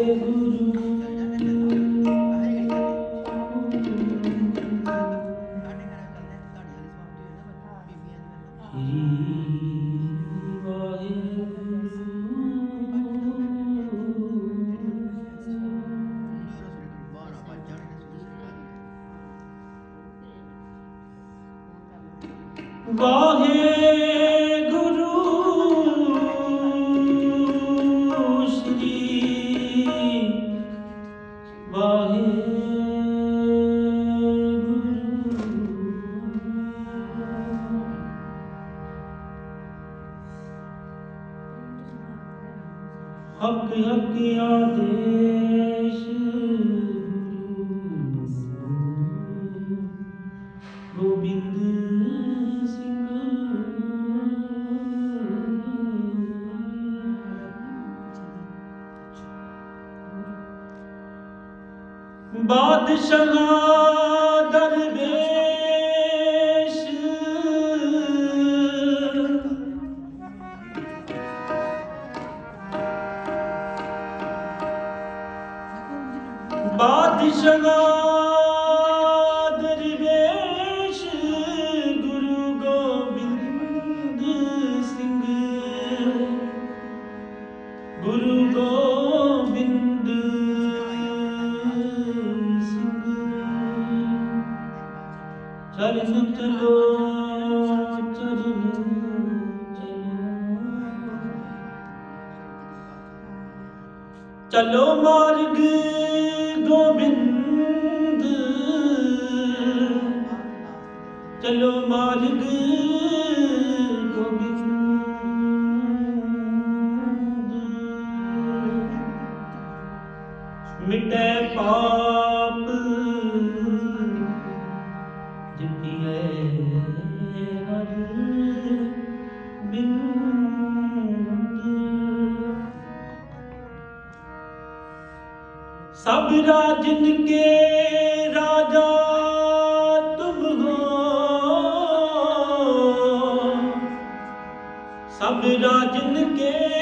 ਵਾਹਿਗੁਰੂ। ਹਕ ਹਕ ਆਦੇਸ਼ the ਚਰਨ ਚਲੋ ਚਰਨ ਚਲੋ ਮਾਰਗ ਗੋਬਿੰਦ ਚਲੋ ਮਾਰਗ ਸਭ ਰਾਜਨ ਕੇ ਰਾਜਾ ਤੁਮ ਹੋ। ਸਭ ਰਾਜਨ ਕੇ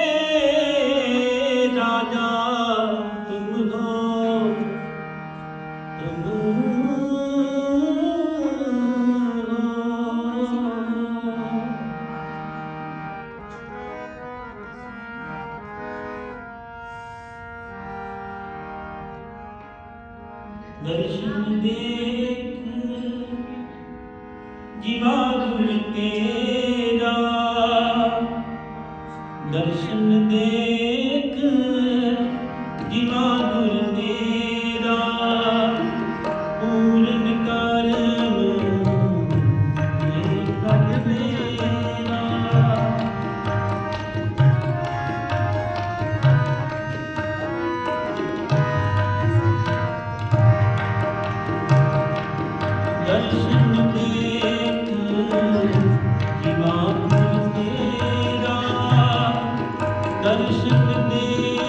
ਦਰਸ਼ਨ ਦੇਖ ਜਿਵਾ ਗੁਰ ਤੇਰਾ। ਦਰਸ਼ਨ ਦੇਖ ਤੇਰਾ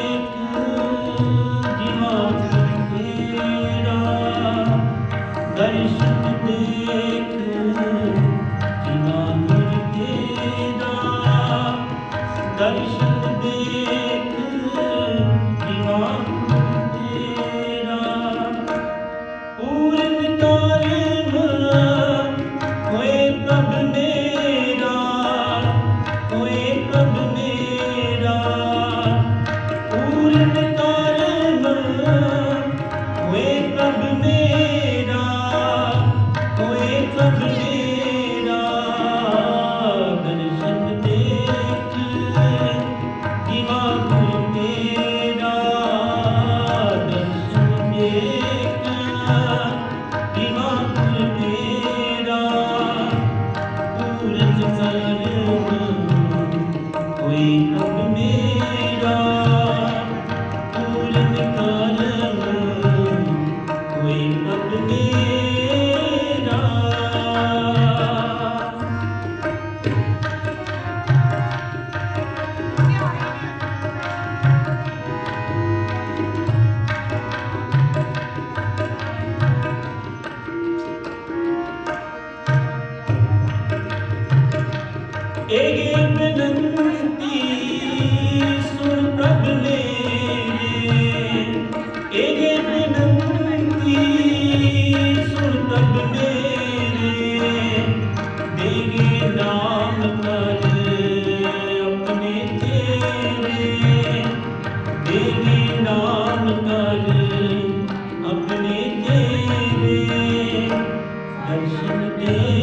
ਦਰਸ਼ਨ ਦੇਖ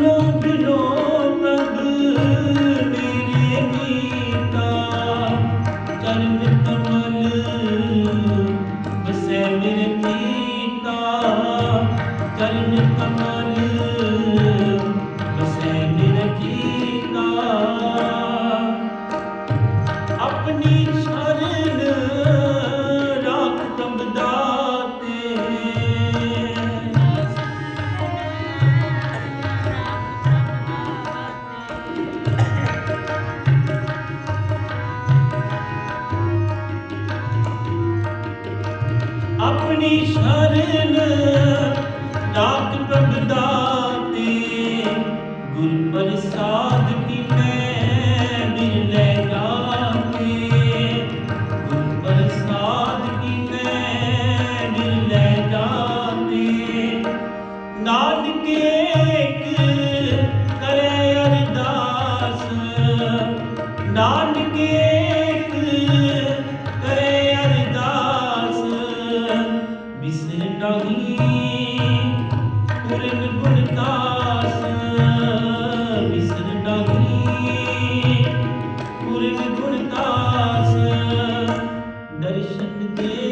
no ਸੇਨ ਨਾਟ ਪ੍ਰਗਟਾਤੀ। ਗੁਰ ਪ੍ਰਸਾਦ ਕੀ ਮੈਂ ਮਿਲ ਲੈ ਜਾਤੀ। ਗੁਰ ਪ੍ਰਸਾਦ ਕੀ ਮੈਂ ਮਿਲ ਲੈ ਜਾਤੀ। ਨਾਨਕ ਇੱਕ ਕਰੇ ਅਰਦਾਸ। ਨਾਨਕ ਗੁਰਦਾਸ ਦਰਸ਼ਨ ਦੇ